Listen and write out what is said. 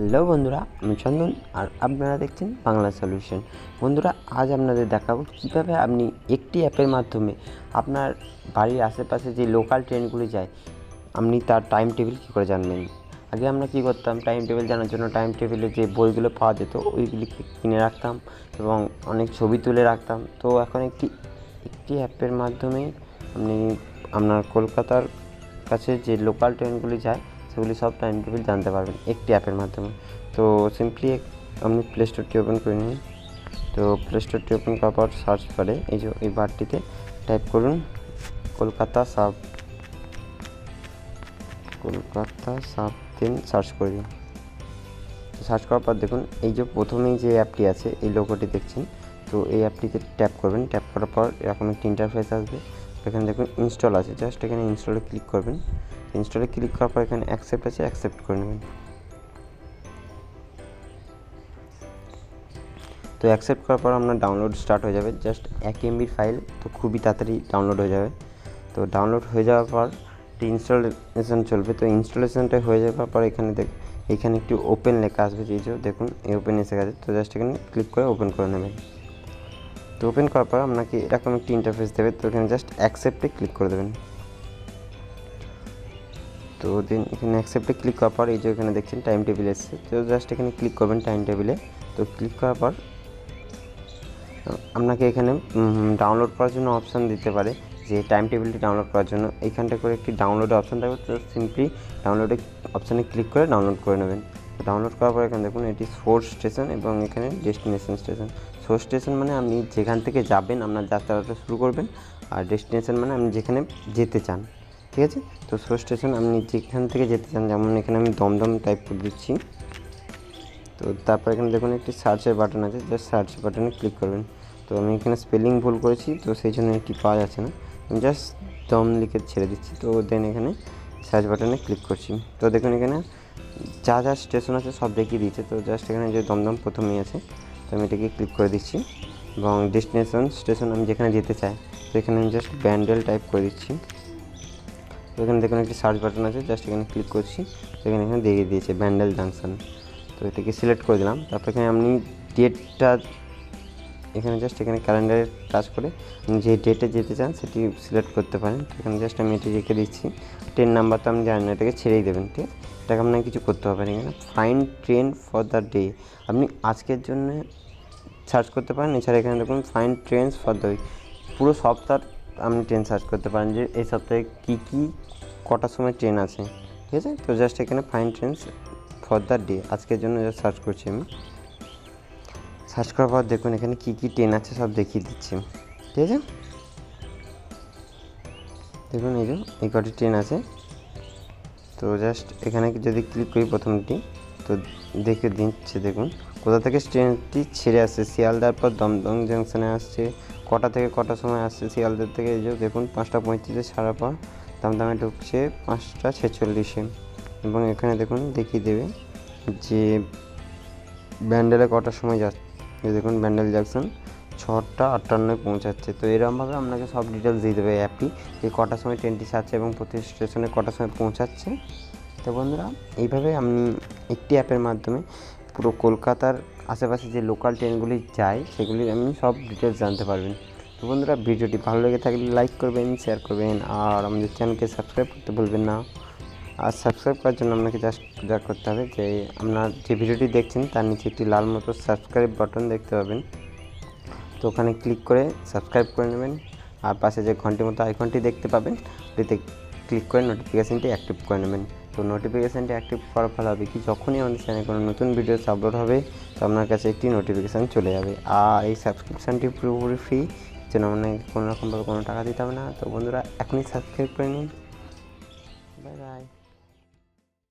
Hello বন্ধুরা, আমি চন্দন আর আপনারা দেখছেন বাংলা সলিউশন। বন্ধুরা, আজ আপনাদের দেখাবো কীভাবে আপনি একটি অ্যাপের মাধ্যমে আপনার বাড়ির আশেপাশে যে লোকাল ট্রেনগুলি যায়, আপনি তার টাইম টেবিল কী করে জানবেন? আগে আমরা কী করতাম টাইম টেবিল জানার জন্য টাইম টেবিলে যে বইগুলো পাওয়া যেত ওইগুলি কিনে রাখতাম এবং অনেক ছবি তুলে রাখতাম। তো এখন একটি একটি অ্যাপের মাধ্যমে আপনি আপনার কলকাতার কাছে যে লোকাল ট্রেনগুলি যায় সেগুলি সব টাইম টেবিল জানতে পারবেন একটি অ্যাপের মাধ্যমে। তো সিম্পলি আপনি প্লে স্টোরটি ওপেন করে নিন তো প্লে স্টোরটি ওপেন করার পর সার্চ করে এই যে এই বারটিতে টাইপ করুন কলকাতা সাব কলকাতা সাব দিন সার্চ করে দিন। সার্চ করার পর দেখুন এই যে প্রথমেই যে অ্যাপটি আছে, এই লোগোটি দেখছেন। তো এই অ্যাপটিতে ট্যাপ করবেন। ট্যাপ করার পর এরকম একটি ইন্টারফেস আসবে। এখানে দেখুন ইনস্টল আছে। জাস্ট এখানে ইনস্টলে ক্লিক করবেন। ইনস্টলে ক্লিক করার পর এখানে অ্যাকসেপ্ট আছে অ্যাকসেপ্ট করে নেবেন। তো অ্যাকসেপ্ট করার পর আপনার ডাউনলোড স্টার্ট হয়ে যাবে। জাস্ট এক এমবির ফাইল তো খুবই তাড়াতাড়ি ডাউনলোড হয়ে যাবে। তো ডাউনলোড হয়ে যাওয়ার পর ইনস্টলেশন চলবে। তো ইনস্টলেশনটা হয়ে যাওয়ার পর এখানে দেখ, এখানে একটি ওপেন লেখা আসবে। যে দেখুন, এই ওপেন এসে গেছে। তো জাস্ট এখানে ক্লিক করে ওপেন করে নেবেন। তো ওপেন করার পর আপনাকে এরকম একটি ইন্টারফেস দেবে। তো এখানে জাস্ট অ্যাকসেপ্টে ক্লিক করে দেবেন। তো দেন এখানে অ্যাকসেপ্টে ক্লিক করার পর এই যে এখানে দেখছেন টাইম টেবিল এসছে। তো জাস্ট এখানে ক্লিক করবেন টাইম টেবিলে তো ক্লিক করার পর, আপনাকে এখানে ডাউনলোড করার জন্য অপশান দিতে পারে যে টাইম টেবিলটি ডাউনলোড করার জন্য। এইখানটা করে একটি ডাউনলোড অপশান থাকবে। তো সিম্পলি ডাউনলোডে অপশানে ক্লিক করে ডাউনলোড করে নেবেন। ডাউনলোড করার পর এখানে দেখুন, এটি সোর্স স্টেশন এবং এখানে ডেস্টিনেশন স্টেশন সোর্স স্টেশন মানে আপনি যেখান থেকে যাবেন, আপনার যাত্রাটা শুরু করবেন। আর ডেস্টিনেশন মানে আপনি যেখানে যেতে চান। ঠিক আছে? তো সোর্স স্টেশন আপনি যেখান থেকে যেতে চান, যেমন এখানে আমি দমদম টাইপ করে দিচ্ছি। তো তারপর এখানে দেখুন একটি সার্চের বাটন আছে জাস্ট সার্চ বাটনে ক্লিক করবেন। তো আমি এখানে স্পেলিং ভুল করেছি, তো সেই জন্য এটি পাওয়া যাচ্ছে না। আমি জাস্ট দম লিখে ছেড়ে দিচ্ছি, তো দেন এখানে সার্চ বাটনে ক্লিক করছি। তো দেখুন এখানে যা যা স্টেশন আছে সব দেখিয়ে দিয়েছে, তো জাস্ট এখানে যে দমদম প্রথমেই আছে, তো আমি এটাকে ক্লিক করে দিচ্ছি। এবং ডেস্টিনেশন স্টেশন আমি যেখানে যেতে চাই, তো এখানে আমি জাস্ট ব্যান্ডেল টাইপ করে দিচ্ছি। এখানে দেখুন একটি সার্চ বাটন আছে জাস্ট এখানে ক্লিক করছি, এখানে এখানে দেখিয়ে দিয়েছে ব্যান্ডেল জাংশন তো এটাকে সিলেক্ট করে দিলাম, তারপর এখানে আপনি ডেটটা এখানে জাস্ট এখানে ক্যালেন্ডারে টাচ করে যে ডেটে যেতে চান, সেটি সিলেক্ট করতে পারেন। এখানে জাস্ট আমি এটি রেখে দিচ্ছি। ট্রেন নাম্বার তো আমি জানি না, এটাকে ছেড়েই দেবেন, ঠিক আছে? এটাকে আপনাকে কিছু করতে হবে না, এখানে find train for the day আপনি আজকের জন্য সার্চ করতে পারেন, এছাড়া এখানে দেখুন find train for the week পুরো সপ্তাহ আপনি ট্রেন সার্চ করতে পারেন যে এই সপ্তাহে কী কী, কটার সময় ট্রেন আছে, ঠিক আছে? তো জাস্ট এখানে find trains for the day আজকের জন্য জাস্ট সার্চ করছি আমি। সার্চ করার পর দেখুন এখানে কী কী ট্রেন আছে সব দেখিয়ে দিচ্ছি, ঠিক আছে? দেখুন এই যে, এই কটি ট্রেন আছে। তো জাস্ট এখানে যদি ক্লিক করি প্রথমটি, তো দেখে দিচ্ছে, দেখুন। কোথা থেকে ট্রেনটি ছেড়ে আসছে? শিয়ালদার পর দমদম জাংশনে আসছে কটা থেকে কটা সময় আসছে শিয়ালদার থেকে? এই যে দেখুন, পাঁচটা পঁয়ত্রিশে ছাড়ার পর দমদমে ঢুকছে পাঁচটা ছেচল্লিশে। এবং এখানে দেখুন, দেখিয়ে দেবে যে ব্যান্ডেলে কটার সময় যাচ্ছে। দেখুন, ব্যান্ডেল জাংশন ছটা আটান্নয় পৌঁছাচ্ছে। তো এরকমভাবে আপনাকে সব ডিটেলস দিয়ে দেবে অ্যাপটি যে কটার সময় ট্রেনটি ছাড়ছে এবং প্রতি স্টেশনে কটার সময় পৌঁছাচ্ছে। তো বন্ধুরা, এইভাবে আপনি একটি অ্যাপের মাধ্যমে পুরো কলকাতার আশেপাশে যে লোকাল ট্রেনগুলি যায় সেগুলি আপনি সব ডিটেলস জানতে পারবেন। তো বন্ধুরা, ভিডিওটি ভালো লেগে থাকলে লাইক করবেন শেয়ার করবেন, আর আমাদের চ্যানেলকে সাবস্ক্রাইব করতে ভুলবেন না। আর সাবস্ক্রাইব করার জন্য আপনাকে জাস্ট যা করতে হবে যে, আপনার যে ভিডিওটি দেখছেন, তার নিচে একটি লাল মতো সাবস্ক্রাইব বাটন দেখতে পাবেন। তো ওখানে ক্লিক করে সাবস্ক্রাইব করে নেবেন। আর পাশে যে ঘন্টি মতো আইকনটি দেখতে পাবেন, ওটিতে ক্লিক করে নোটিফিকেশানটি অ্যাক্টিভ করে নেবেন। তো নোটিফিকেশানটি অ্যাক্টিভ করার ফলে হবে কি, যখনই আমাদের চ্যানেলে কোনো নতুন ভিডিওস আপলোড হবে, তো আপনার কাছে একটি নোটিফিকেশান চলে যাবে। আর এই সাবস্ক্রিপশানটি পুরোপুরি ফ্রি যেন মানে কোনো রকমভাবে কোনো টাকা দিতে হবে না। তো বন্ধুরা, এখনই সাবস্ক্রাইব করে নিন। Bye bye